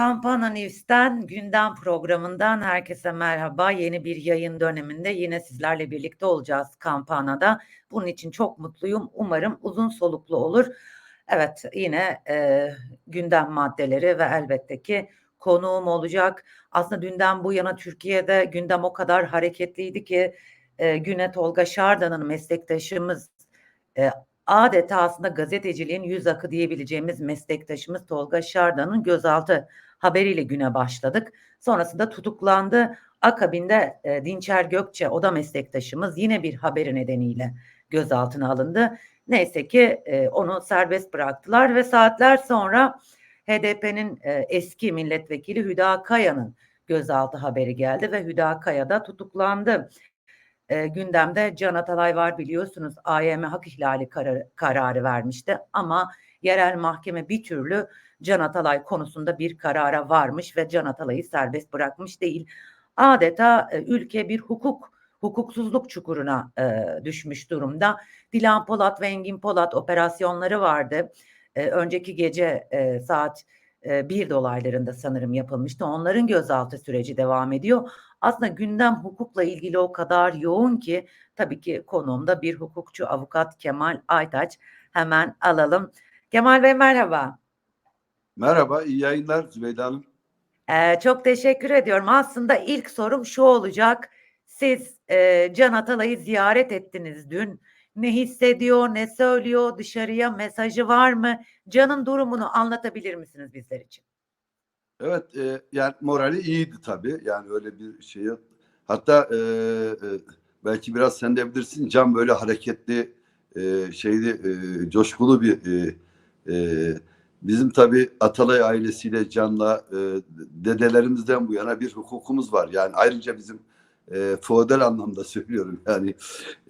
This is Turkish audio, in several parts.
Kampana News'ten gündem programından herkese merhaba. Yeni bir yayın döneminde yine sizlerle birlikte olacağız Kampana'da. Bunun için çok mutluyum. Umarım uzun soluklu olur. Evet yine e, gündem maddeleri ve elbette ki konuğum olacak. Aslında dünden bu yana Türkiye'de gündem o kadar hareketliydi ki e, Güne Tolga Şardan'ın meslektaşımız e, adeta aslında gazeteciliğin yüz akı diyebileceğimiz meslektaşımız Tolga Şardan'ın gözaltı haberiyle güne başladık. Sonrasında tutuklandı. Akabinde e, Dinçer Gökçe o da meslektaşımız yine bir haberi nedeniyle gözaltına alındı. Neyse ki e, onu serbest bıraktılar ve saatler sonra HDP'nin e, eski milletvekili Hüda Kaya'nın gözaltı haberi geldi ve Hüda Kaya da tutuklandı. E, gündemde Can Atalay var biliyorsunuz AYM hak ihlali kararı, kararı vermişti ama yerel mahkeme bir türlü Can Atalay konusunda bir karara varmış ve Can Atalay'ı serbest bırakmış değil. Adeta e, ülke bir hukuk hukuksuzluk çukuruna e, düşmüş durumda. Dilan Polat ve Engin Polat operasyonları vardı. E, önceki gece e, saat e, bir dolaylarında sanırım yapılmıştı. Onların gözaltı süreci devam ediyor. Aslında gündem hukukla ilgili o kadar yoğun ki tabii ki konuğumda bir hukukçu avukat Kemal Aytaç. Hemen alalım. Kemal Bey merhaba. Merhaba, iyi yayınlar Zübeyde Hanım. Ee, çok teşekkür ediyorum. Aslında ilk sorum şu olacak. Siz e, Can Atalay'ı ziyaret ettiniz dün. Ne hissediyor, ne söylüyor, dışarıya mesajı var mı? Can'ın durumunu anlatabilir misiniz bizler için? Evet, e, yani morali iyiydi tabii. Yani öyle bir şey yok. Hatta e, e, belki biraz sen de bilirsin. Can böyle hareketli, e, şeyli, e, coşkulu bir e, e, bizim tabii Atalay ailesiyle Can'la e, dedelerimizden bu yana bir hukukumuz var. Yani ayrıca bizim e, feodal anlamda söylüyorum. Yani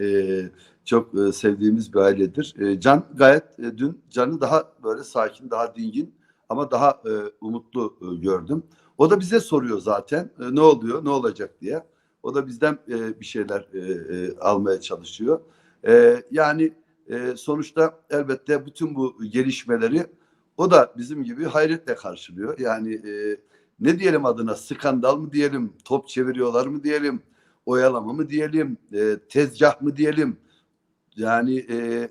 e, çok e, sevdiğimiz bir ailedir. E, Can gayet e, dün Can'ı daha böyle sakin, daha dingin ama daha e, umutlu e, gördüm. O da bize soruyor zaten e, ne oluyor, ne olacak diye. O da bizden e, bir şeyler e, e, almaya çalışıyor. E, yani e, sonuçta elbette bütün bu gelişmeleri o da bizim gibi hayretle karşılıyor. Yani e, ne diyelim adına skandal mı diyelim, top çeviriyorlar mı diyelim, oyalama mı diyelim, e, tezgah mı diyelim, yani e,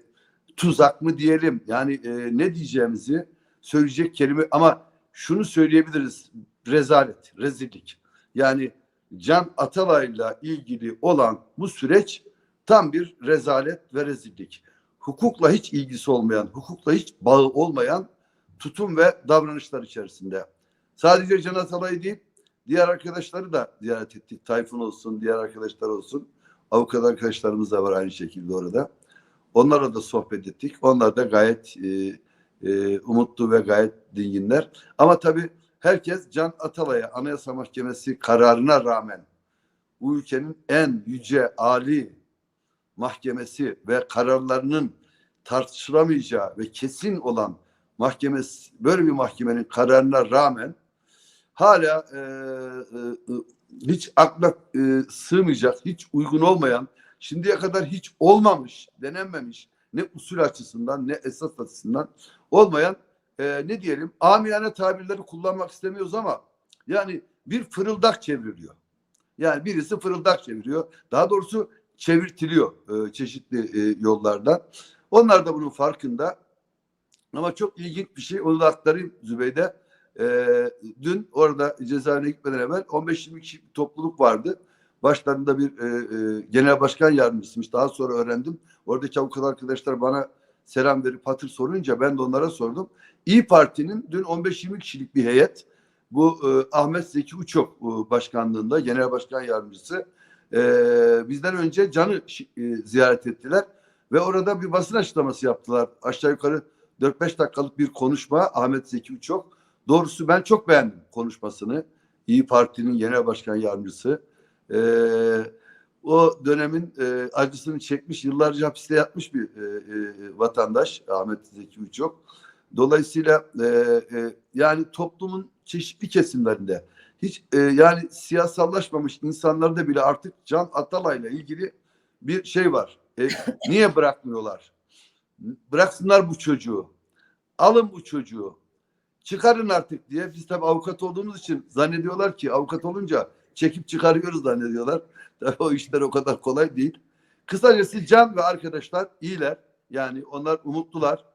tuzak mı diyelim, yani e, ne diyeceğimizi söyleyecek kelime ama şunu söyleyebiliriz rezalet, rezillik. Yani Can Atalay'la ilgili olan bu süreç tam bir rezalet ve rezillik. Hukukla hiç ilgisi olmayan, hukukla hiç bağı olmayan tutum ve davranışlar içerisinde. Sadece Can Atalay değil, diğer arkadaşları da ziyaret ettik. Tayfun olsun, diğer arkadaşlar olsun. Avukat arkadaşlarımız da var aynı şekilde orada. Onlarla da sohbet ettik. Onlar da gayet e, e, umutlu ve gayet dinginler. Ama tabii herkes Can Atalay'a Anayasa Mahkemesi kararına rağmen bu ülkenin en yüce, ali mahkemesi ve kararlarının tartışılamayacağı ve kesin olan mahkemesi böyle bir mahkemenin kararına rağmen hala e, e, hiç akla e, sığmayacak, hiç uygun olmayan, şimdiye kadar hiç olmamış, denenmemiş ne usul açısından ne esas açısından olmayan e, ne diyelim amiyane tabirleri kullanmak istemiyoruz ama yani bir fırıldak çevriliyor. Yani birisi fırıldak çeviriyor. Daha doğrusu çevirtiliyor e, çeşitli e, yollardan. Onlar da bunun farkında. Ama çok ilginç bir şey onu da aktarayım Zübeyde. E, dün orada cezaevine gitmeden evvel 15-20 kişi bir topluluk vardı. Başlarında bir e, e, genel başkan yardımcısıymış. Daha sonra öğrendim. Oradaki avukat arkadaşlar bana selam verip hatır sorunca ben de onlara sordum. İyi Parti'nin dün 15-20 kişilik bir heyet bu e, Ahmet Zeki Uçok e, başkanlığında genel başkan yardımcısı e, bizden önce Can'ı e, ziyaret ettiler ve orada bir basın açıklaması yaptılar. Aşağı yukarı 4-5 dakikalık bir konuşma Ahmet Zeki Uçok. Doğrusu ben çok beğendim konuşmasını. İyi Parti'nin genel başkan yardımcısı. E, o dönemin e, acısını çekmiş, yıllarca hapiste yatmış bir e, e, vatandaş Ahmet Zeki Uçok. Dolayısıyla e, e, yani toplumun çeşitli kesimlerinde hiç e, yani siyasallaşmamış insanlarda bile artık Can Atalay'la ilgili bir şey var. E, niye bırakmıyorlar? Bıraksınlar bu çocuğu. Alın bu çocuğu. çıkarın artık diye. Biz tabii avukat olduğumuz için zannediyorlar ki avukat olunca çekip çıkarıyoruz zannediyorlar. Tabii o işler o kadar kolay değil. Kısacası Can ve arkadaşlar iyiler. Yani onlar umutlular.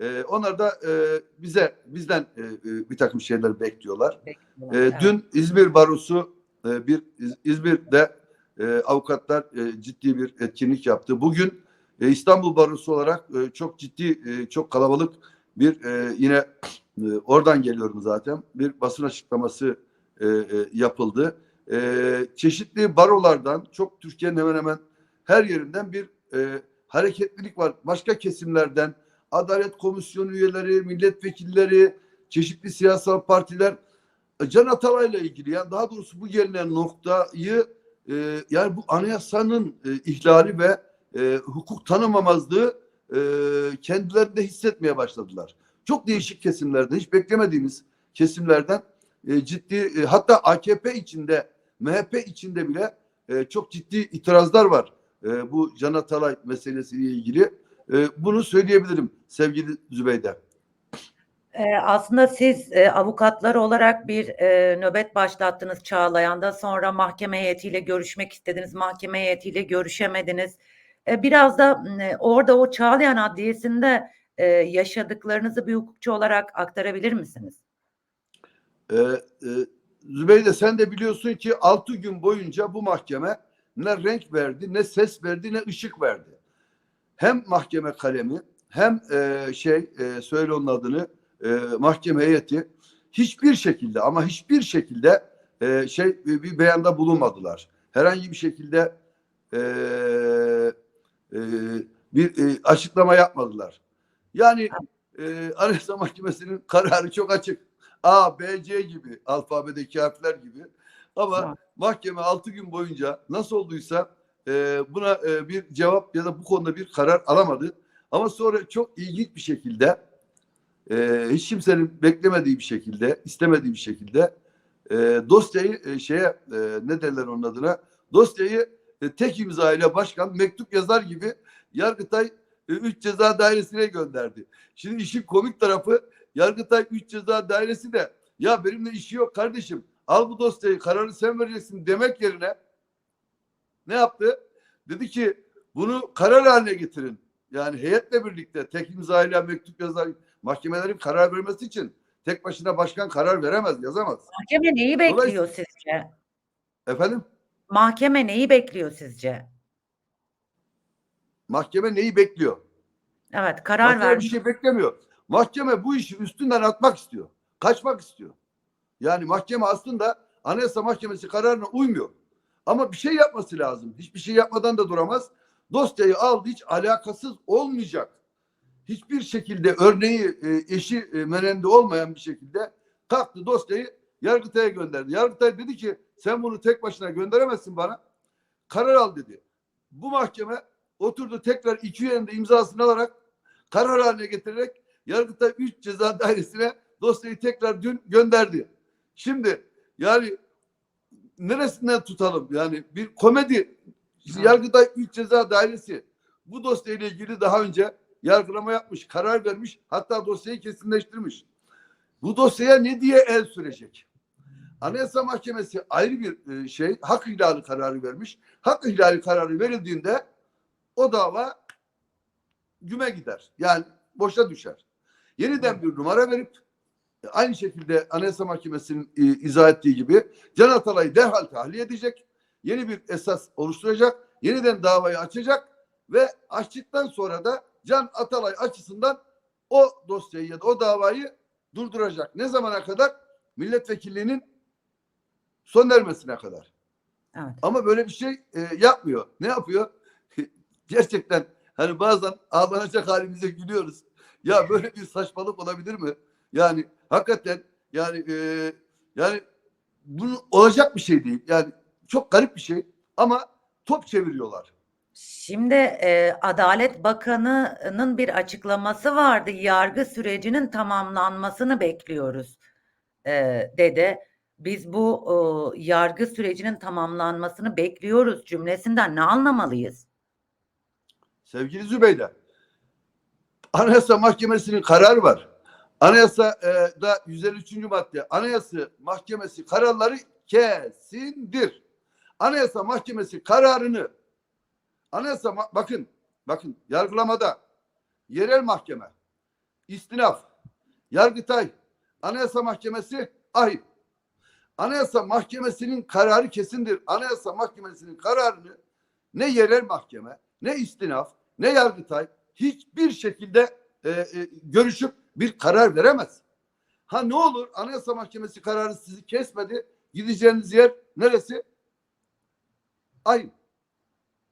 Ee, onlar da e, bize bizden e, e, bir takım şeyler bekliyorlar. Bekliyorlar, Ee, evet. Dün İzmir Barosu e, bir İz- İzmir'de e, avukatlar e, ciddi bir etkinlik yaptı. Bugün e, İstanbul Barosu olarak e, çok ciddi, e, çok kalabalık bir e, yine e, oradan geliyorum zaten bir basın açıklaması e, e, yapıldı. E, çeşitli barolardan çok Türkiye'nin hemen hemen her yerinden bir e, hareketlilik var. Başka kesimlerden Adalet Komisyonu üyeleri, milletvekilleri, çeşitli siyasal partiler Can Atalay'la ilgili yani daha doğrusu bu gelinen noktayı e, yani bu anayasanın e, ihlali ve e, hukuk tanımamazlığı e, kendilerinde hissetmeye başladılar. Çok değişik kesimlerden hiç beklemediğimiz kesimlerden e, ciddi e, hatta AKP içinde MHP içinde bile e, çok ciddi itirazlar var e, bu Can Atalay meselesiyle ilgili. E, bunu söyleyebilirim sevgili Zübeyde. Ee, aslında siz e, avukatlar olarak bir e, nöbet başlattınız Çağlayan'da. Sonra mahkeme heyetiyle görüşmek istediniz. Mahkeme heyetiyle görüşemediniz. E, biraz da m, orada o Çağlayan Adliyesi'nde e, yaşadıklarınızı bir hukukçu olarak aktarabilir misiniz? Ee, e, Zübeyde sen de biliyorsun ki 6 gün boyunca bu mahkeme ne renk verdi, ne ses verdi, ne ışık verdi. Hem mahkeme kalemi hem e, şey e, söyle onun adını e, mahkeme heyeti hiçbir şekilde ama hiçbir şekilde e, şey e, bir beyanda bulunmadılar. Herhangi bir şekilde e, e, bir e, açıklama yapmadılar. Yani e, Anayasa Mahkemesi'nin kararı çok açık. A, B, C gibi alfabedeki harfler gibi. Ama Tamam. mahkeme 6 gün boyunca nasıl olduysa e, buna e, bir cevap ya da bu konuda bir karar alamadı. Ama sonra çok ilginç bir şekilde e, hiç kimsenin beklemediği bir şekilde, istemediği bir şekilde e, dosyayı e, şeye e, ne derler onun adına dosyayı e, tek imza ile başkan mektup yazar gibi Yargıtay 3 ceza dairesine gönderdi. Şimdi işin komik tarafı Yargıtay 3 ceza dairesi de ya benimle işi yok kardeşim al bu dosyayı kararı sen vereceksin demek yerine ne yaptı? Dedi ki bunu karar haline getirin. Yani heyetle birlikte tek imzayla mektup yazar mahkemelerin karar vermesi için tek başına başkan karar veremez, yazamaz. Mahkeme neyi bekliyor sizce? Efendim? Mahkeme neyi bekliyor sizce? Mahkeme neyi bekliyor? Evet, karar Mahkeme bir şey beklemiyor. Mahkeme bu işi üstünden atmak istiyor. Kaçmak istiyor. Yani mahkeme aslında Anayasa Mahkemesi kararına uymuyor. Ama bir şey yapması lazım. Hiçbir şey yapmadan da duramaz. Dosyayı aldı hiç alakasız olmayacak. Hiçbir şekilde örneği e, eşi e, menende olmayan bir şekilde kalktı dosyayı Yargıtay'a gönderdi. Yargıtay dedi ki sen bunu tek başına gönderemezsin bana. Karar al dedi. Bu mahkeme oturdu tekrar iki üyenin de imzasını alarak karar haline getirerek Yargıtay 3 ceza dairesine dosyayı tekrar dün gönderdi. Şimdi yani neresinden tutalım? Yani bir komedi Yargıtay 3 ceza dairesi bu dosyayla ilgili daha önce yargılama yapmış, karar vermiş, hatta dosyayı kesinleştirmiş. Bu dosyaya ne diye el sürecek? Anayasa Mahkemesi ayrı bir e, şey, hak ihlali kararı vermiş. Hak ihlali kararı verildiğinde o dava güme gider. Yani boşa düşer. Yeniden bir numara verip e, aynı şekilde Anayasa Mahkemesi'nin e, izah ettiği gibi Can Atalay'ı derhal tahliye edecek. Yeni bir esas oluşturacak. Yeniden davayı açacak ve açtıktan sonra da Can Atalay açısından o dosyayı ya da o davayı durduracak. Ne zamana kadar? Milletvekilliğinin son ermesine kadar. Evet. Ama böyle bir şey e, yapmıyor. Ne yapıyor? Gerçekten hani bazen ağlanacak halimize gülüyoruz. Ya böyle bir saçmalık olabilir mi? Yani hakikaten yani e, yani bunu olacak bir şey değil. Yani çok garip bir şey ama top çeviriyorlar. Şimdi e, Adalet Bakanı'nın bir açıklaması vardı. Yargı sürecinin tamamlanmasını bekliyoruz e, dedi. Biz bu e, yargı sürecinin tamamlanmasını bekliyoruz cümlesinden ne anlamalıyız? Sevgili Zübeyde, Anayasa Mahkemesi'nin kararı var. Anayasada 153. madde Anayasa Mahkemesi kararları kesindir. Anayasa Mahkemesi kararını Anayasa bakın bakın yargılamada yerel mahkeme, istinaf, Yargıtay, Anayasa Mahkemesi ahim. Anayasa Mahkemesi'nin kararı kesindir. Anayasa Mahkemesi'nin kararını ne yerel mahkeme, ne istinaf, ne Yargıtay hiçbir şekilde e, e, görüşüp bir karar veremez. Ha ne olur Anayasa Mahkemesi kararı sizi kesmedi. Gideceğiniz yer neresi? Ahim.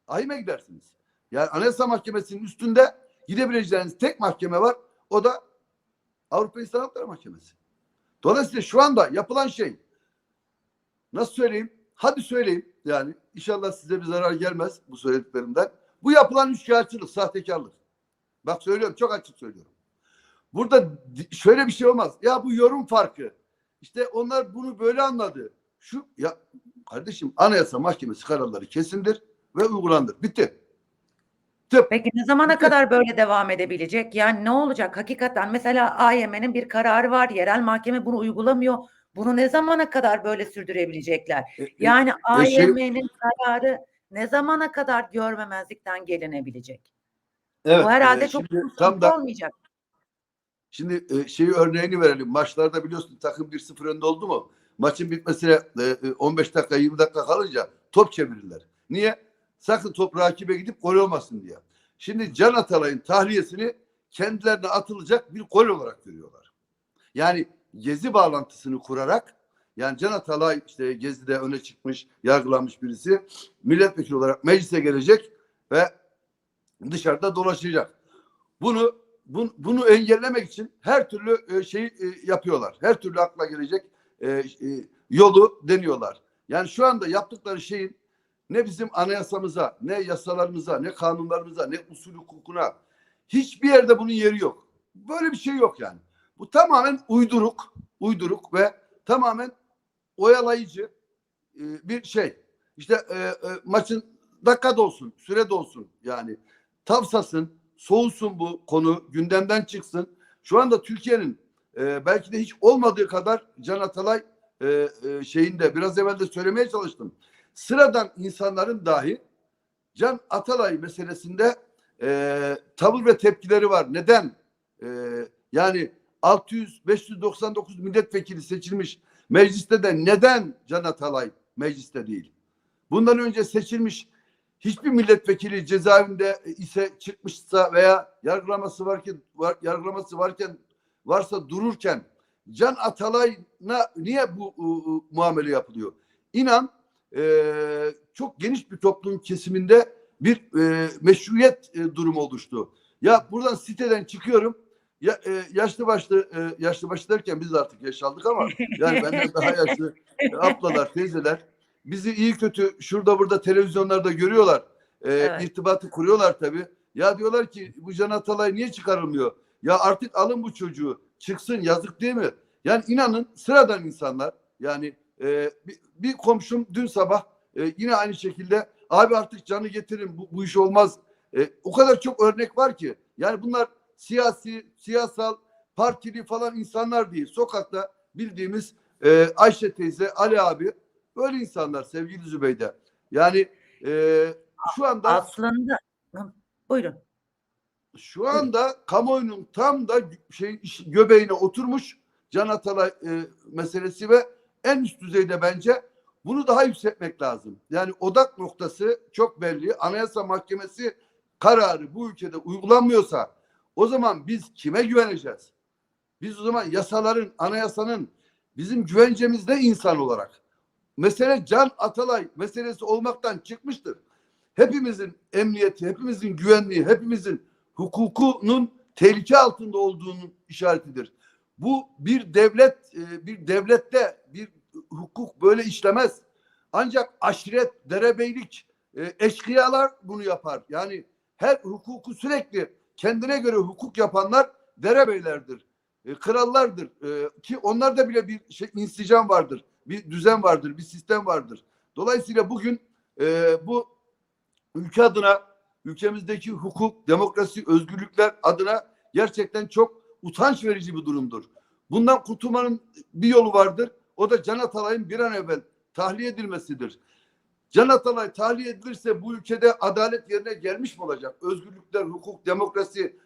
Ahim'e gidersiniz. Yani Anayasa Mahkemesi'nin üstünde gidebileceğiniz tek mahkeme var. O da Avrupa İnsan Hakları Mahkemesi. Dolayısıyla şu anda yapılan şey nasıl söyleyeyim? Hadi söyleyeyim yani inşallah size bir zarar gelmez bu söylediklerimden. Bu yapılan üçkağıtçılık, sahtekarlık. Bak söylüyorum çok açık söylüyorum. Burada şöyle bir şey olmaz. Ya bu yorum farkı. İşte onlar bunu böyle anladı. Şu ya kardeşim Anayasa Mahkemesi kararları kesindir ve uygulandır. Bitti. Tıp. Peki ne zamana kadar böyle devam edebilecek? Yani ne olacak hakikaten? Mesela AYM'nin bir kararı var. Yerel mahkeme bunu uygulamıyor. Bunu ne zamana kadar böyle sürdürebilecekler? E, e, Yani e, şey- AYM'nin kararı ne zamana kadar görmemezlikten gelinebilecek? evet, Bu herhalde e, çok tam da olmayacak. Şimdi e, şeyi örneğini verelim. Maçlarda biliyorsun takım 1-0 önde oldu mu? Maçın bitmesine e, e, 15 dakika 20 dakika kalınca top çevirirler. Niye? Sakın top rakibe gidip gol olmasın diye. Şimdi Can Atalay'ın tahliyesini kendilerine atılacak bir gol olarak görüyorlar. Yani gezi bağlantısını kurarak yani Can Atalay işte Gezi'de öne çıkmış, yargılanmış birisi milletvekili olarak meclise gelecek ve dışarıda dolaşacak. Bunu bun- bunu engellemek için her türlü e, şeyi e, yapıyorlar. Her türlü akla gelecek e, e, yolu deniyorlar. Yani şu anda yaptıkları şeyin ne bizim anayasamıza, ne yasalarımıza, ne kanunlarımıza, ne usul hukukuna hiçbir yerde bunun yeri yok. Böyle bir şey yok yani. Bu tamamen uyduruk, uyduruk ve tamamen oyalayıcı e, bir şey. İşte e, e, maçın dakika da olsun, süre de olsun yani. Tavsasın, soğusun bu konu, gündemden çıksın. Şu anda Türkiye'nin e, belki de hiç olmadığı kadar Can Atalay e, e, şeyinde biraz evvel de söylemeye çalıştım. Sıradan insanların dahi Can Atalay meselesinde e, tavır ve tepkileri var. Neden? E, yani 600 599 milletvekili seçilmiş mecliste de neden Can Atalay mecliste değil? Bundan önce seçilmiş hiçbir milletvekili cezaevinde ise çıkmışsa veya yargılaması varken var, yargılaması varken varsa dururken Can Atalay'ına niye bu ıı, muamele yapılıyor? İnan eee, çok geniş bir toplum kesiminde bir eee, meşruiyet e, durumu oluştu. Ya buradan siteden çıkıyorum. Ya, e, yaşlı başlı e, yaşlı başlı derken biz de artık yaş aldık ama yani benden daha yaşlı e, ablalar, teyzeler bizi iyi kötü şurada burada televizyonlarda görüyorlar. E, Evet. irtibatı kuruyorlar tabii. Ya diyorlar ki bu Can Atalay niye çıkarılmıyor? Ya artık alın bu çocuğu. Çıksın yazık değil mi? Yani inanın sıradan insanlar yani e, bir, bir komşum dün sabah e, yine aynı şekilde abi artık canı getirin bu, bu iş olmaz. E, o kadar çok örnek var ki. Yani bunlar siyasi, siyasal, partili falan insanlar değil. Sokakta bildiğimiz e, Ayşe teyze, Ali abi böyle insanlar sevgili Zübeyde. Yani e, şu anda Aslında buyurun. şu anda kamuoyunun tam da şey göbeğine oturmuş Can Atalay e, meselesi ve en üst düzeyde bence bunu daha yükseltmek lazım. Yani odak noktası çok belli. Anayasa Mahkemesi kararı bu ülkede uygulanmıyorsa o zaman biz kime güveneceğiz? Biz o zaman yasaların, anayasanın bizim güvencemizde insan olarak. Mesele Can Atalay meselesi olmaktan çıkmıştır. Hepimizin emniyeti, hepimizin güvenliği, hepimizin hukukunun tehlike altında olduğunun işaretidir. Bu bir devlet, e, bir devlette bir hukuk böyle işlemez. Ancak aşiret, derebeylik, e, eşkıyalar bunu yapar. Yani her hukuku sürekli kendine göre hukuk yapanlar derebeylerdir. E, krallardır. Ki onlarda bile bir şey insicam vardır. Bir düzen vardır, bir sistem vardır. Dolayısıyla bugün bu ülke adına, ülkemizdeki hukuk, demokrasi, özgürlükler adına gerçekten çok utanç verici bir durumdur. Bundan kurtulmanın bir yolu vardır. O da Can Atalay'ın bir an evvel tahliye edilmesidir. Can Atalay tahliye edilirse bu ülkede adalet yerine gelmiş mi olacak? Özgürlükler, hukuk, demokrasi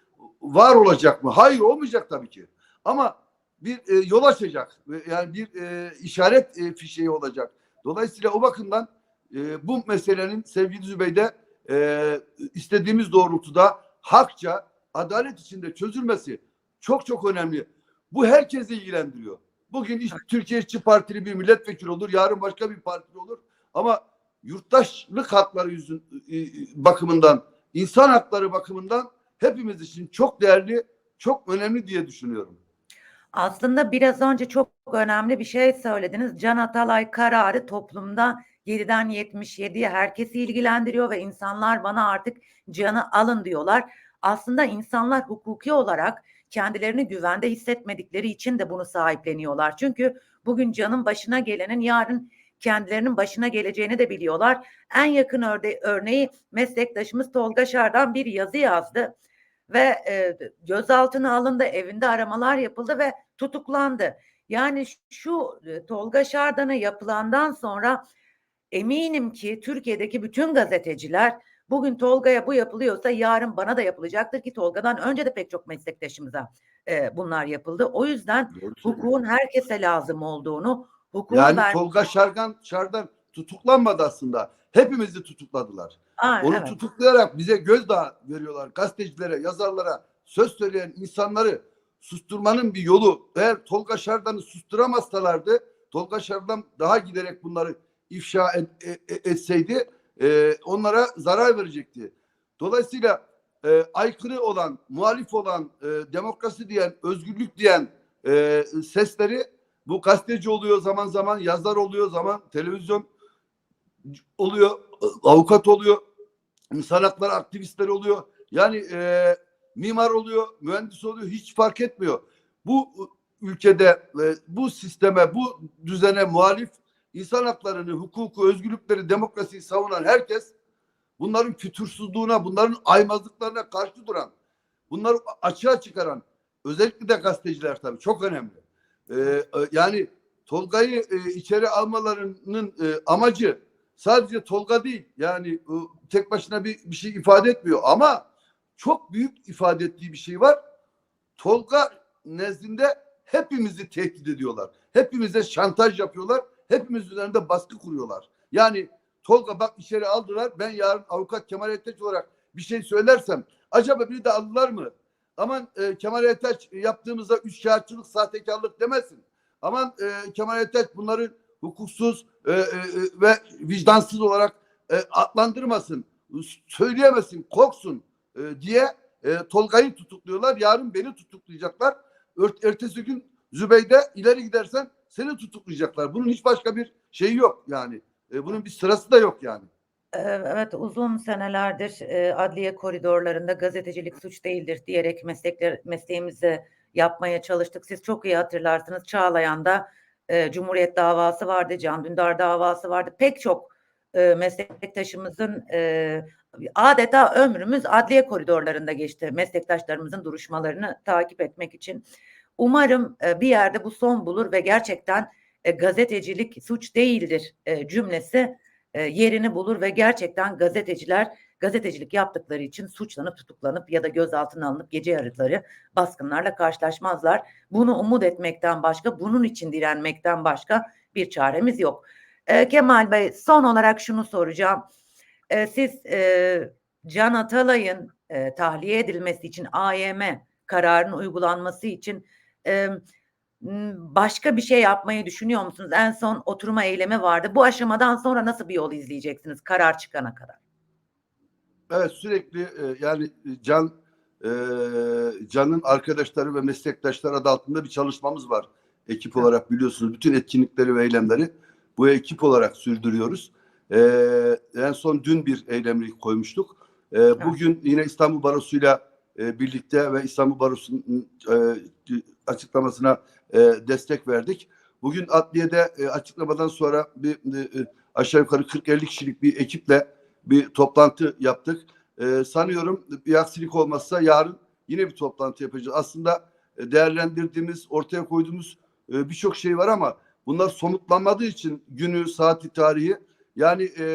var olacak mı? Hayır olmayacak tabii ki. Ama bir e, yol açacak. Yani bir e, işaret e, fişeği olacak. Dolayısıyla o bakımdan e, bu meselenin sevgili Zübeyde e, istediğimiz doğrultuda hakça adalet içinde çözülmesi çok çok önemli. Bu herkesi ilgilendiriyor. Bugün iş, Türkiye İşçi Partili bir milletvekili olur, yarın başka bir parti olur. Ama yurttaşlık hakları yüzün e, e, bakımından, insan hakları bakımından hepimiz için çok değerli, çok önemli diye düşünüyorum. Aslında biraz önce çok önemli bir şey söylediniz. Can Atalay kararı toplumda 7'den 77'ye herkesi ilgilendiriyor ve insanlar bana artık canı alın diyorlar. Aslında insanlar hukuki olarak kendilerini güvende hissetmedikleri için de bunu sahipleniyorlar. Çünkü bugün canın başına gelenin yarın kendilerinin başına geleceğini de biliyorlar. En yakın örde örneği meslektaşımız Tolga Şardan bir yazı yazdı ve e, gözaltına alındı, evinde aramalar yapıldı ve tutuklandı. Yani şu e, Tolga Şardan'a yapılandan sonra eminim ki Türkiye'deki bütün gazeteciler bugün Tolga'ya bu yapılıyorsa yarın bana da yapılacaktır ki Tolga'dan önce de pek çok meslektaşımıza e, bunlar yapıldı. O yüzden hukukun herkese lazım olduğunu, hukukun Yani ver- Tolga Şargan, Şardan tutuklanmadı aslında. Hepimizi tutukladılar. Aa, Onu evet. tutuklayarak bize gözdağı veriyorlar. Gazetecilere, yazarlara, söz söyleyen insanları susturmanın bir yolu. Eğer Tolga Şardan'ı susturamazsalardı, Tolga Şardan daha giderek bunları ifşa et- e- e- etseydi e, onlara zarar verecekti. Dolayısıyla e, aykırı olan, muhalif olan, e, demokrasi diyen, özgürlük diyen e, sesleri bu gazeteci oluyor zaman zaman, yazar oluyor zaman, televizyon oluyor, avukat oluyor, insan hakları aktivistleri oluyor. Yani e, mimar oluyor, mühendis oluyor hiç fark etmiyor. Bu ülkede e, bu sisteme, bu düzene muhalif insan haklarını, hukuku, özgürlükleri, demokrasiyi savunan herkes bunların fütursuzluğuna, bunların aymazlıklarına karşı duran, bunları açığa çıkaran özellikle de gazeteciler tabii çok önemli. E, e, yani Tolga'yı e, içeri almalarının e, amacı sadece Tolga değil. Yani e, tek başına bir, bir şey ifade etmiyor ama çok büyük ifade ettiği bir şey var. Tolga nezdinde hepimizi tehdit ediyorlar. Hepimize şantaj yapıyorlar. Hepimiz üzerinde baskı kuruyorlar. Yani Tolga bak içeri aldılar. Ben yarın avukat Kemal Erteç olarak bir şey söylersem acaba biri de aldılar mı? Aman e, Kemal Erteç yaptığımızda üç kağıtçılık, sahtekarlık demesin. Aman e, Kemal Erteç bunları hukuksuz e, e, e, ve vicdansız olarak e, adlandırmasın, söyleyemesin, korksun e, diye e, Tolga'yı tutukluyorlar. Yarın beni tutuklayacaklar. Ör- ertesi gün Zübeyde ileri gidersen seni tutuklayacaklar. Bunun hiç başka bir şeyi yok yani. E, bunun bir sırası da yok yani. Ee, Evet uzun senelerdir e, adliye koridorlarında gazetecilik suç değildir diyerek meslekler mesleğimizi yapmaya çalıştık. Siz çok iyi hatırlarsınız. Çağlayan'da e, Cumhuriyet davası vardı, Can Dündar davası vardı. Pek çok e, meslektaşımızın e, adeta ömrümüz adliye koridorlarında geçti. Meslektaşlarımızın duruşmalarını takip etmek için. Umarım e, bir yerde bu son bulur ve gerçekten e, gazetecilik suç değildir e, cümlesi yerini bulur ve gerçekten gazeteciler gazetecilik yaptıkları için suçlanıp tutuklanıp ya da gözaltına alınıp gece yarıları baskınlarla karşılaşmazlar. Bunu umut etmekten başka, bunun için direnmekten başka bir çaremiz yok. E, Kemal Bey son olarak şunu soracağım. E, siz e, Can Atalay'ın e, tahliye edilmesi için AYM kararının uygulanması için e, başka bir şey yapmayı düşünüyor musunuz? En son oturma eylemi vardı. Bu aşamadan sonra nasıl bir yol izleyeceksiniz karar çıkana kadar? Evet sürekli e, yani Can e, Can'ın arkadaşları ve meslektaşları adı altında bir çalışmamız var. Ekip olarak biliyorsunuz bütün etkinlikleri ve eylemleri bu ekip olarak sürdürüyoruz. E, en son dün bir eylemlik koymuştuk. E, bugün yine İstanbul Barosu'yla e, birlikte ve İstanbul Barosu'nun e, açıklamasına e, destek verdik. Bugün adliyede e, açıklamadan sonra bir e, aşağı yukarı 40-50 kişilik bir ekiple bir toplantı yaptık. Ee, sanıyorum bir aksilik olmazsa yarın yine bir toplantı yapacağız. Aslında e, değerlendirdiğimiz, ortaya koyduğumuz e, birçok şey var ama bunlar somutlanmadığı için günü, saati, tarihi yani e,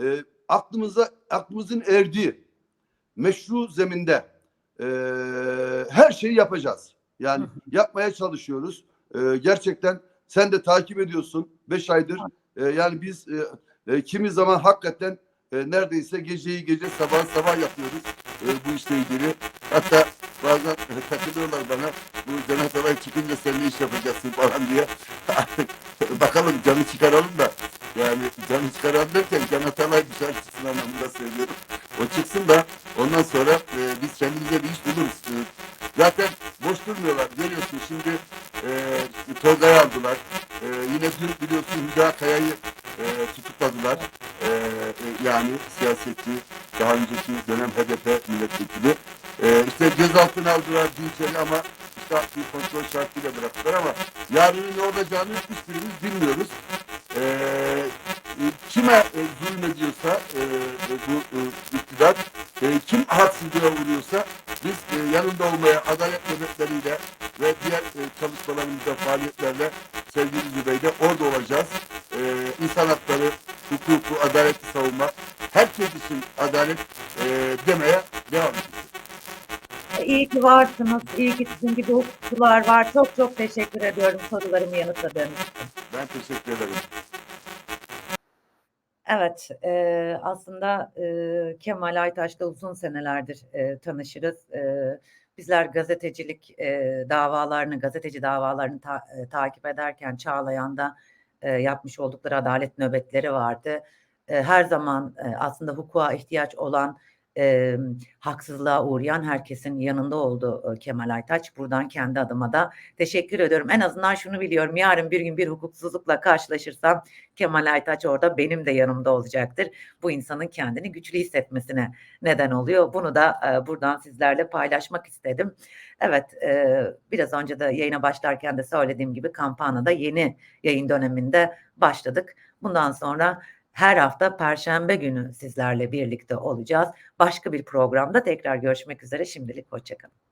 e, aklımıza aklımızın erdiği meşru zeminde e, her şeyi yapacağız. Yani yapmaya çalışıyoruz. E, gerçekten sen de takip ediyorsun. Beş aydır. E, yani biz e, e, kimi zaman hakikaten e, neredeyse geceyi gece sabah sabah yapıyoruz e, bu işle ilgili. Hatta bazen e, takılıyorlar bana bu Cennet Alay çıkınca sen ne iş yapacaksın falan diye. Bakalım canı çıkaralım da yani canı çıkaralım derken Cennet Alay dışarı çıksın anlamında söylüyorum. O çıksın da ondan sonra e, biz kendimize bir iş buluruz. E, zaten boş durmuyorlar. Görüyorsun şimdi e, Tolga'yı aldılar. E, yine dün biliyorsun Hüda Kaya'yı e, tutukladılar. E, e, yani siyasetçi, daha önceki dönem HDP milletvekili. E, işte gözaltına aldılar Dinçer'i ama işte bir kontrol şartıyla bıraktılar ama yarının ne olacağını hiçbirimiz bilmiyoruz. E, kime e, zulmediyorsa e, e, bu e, iktidar, e, kim haksızlığa uğruyorsa biz e, yanında olmaya adalet nöbetleriyle ve diğer e, çalışmalarımızda, faaliyetlerle sevgili Zübeyde orada olacağız. E, insan hakları, hukuku, adaleti savunma, herkes için adalet e, demeye devam edeceğiz. İyi ki varsınız. İyi ki sizin gibi hukukçular var. Çok çok teşekkür ediyorum sorularımı yanıtladığınız için. Ben teşekkür ederim. Evet, eee, aslında eee, Kemal Aytaş'la uzun senelerdir eee, tanışırız. Eee, bizler gazetecilik eee, davalarını, gazeteci davalarını ta- eee, takip ederken Çağlayan'da eee, yapmış oldukları adalet nöbetleri vardı. Eee, her zaman eee, aslında hukuka ihtiyaç olan, eee, haksızlığa uğrayan herkesin yanında oldu Kemal Aytaç. Buradan kendi adıma da teşekkür ediyorum. En azından şunu biliyorum, yarın bir gün bir hukuksuzlukla karşılaşırsam Kemal Aytaç orada benim de yanımda olacaktır. Bu insanın kendini güçlü hissetmesine neden oluyor. Bunu da e, buradan sizlerle paylaşmak istedim. Evet, e, biraz önce de yayına başlarken de söylediğim gibi kampanada yeni yayın döneminde başladık. Bundan sonra her hafta Perşembe günü sizlerle birlikte olacağız. Başka bir programda tekrar görüşmek üzere. Şimdilik hoşçakalın.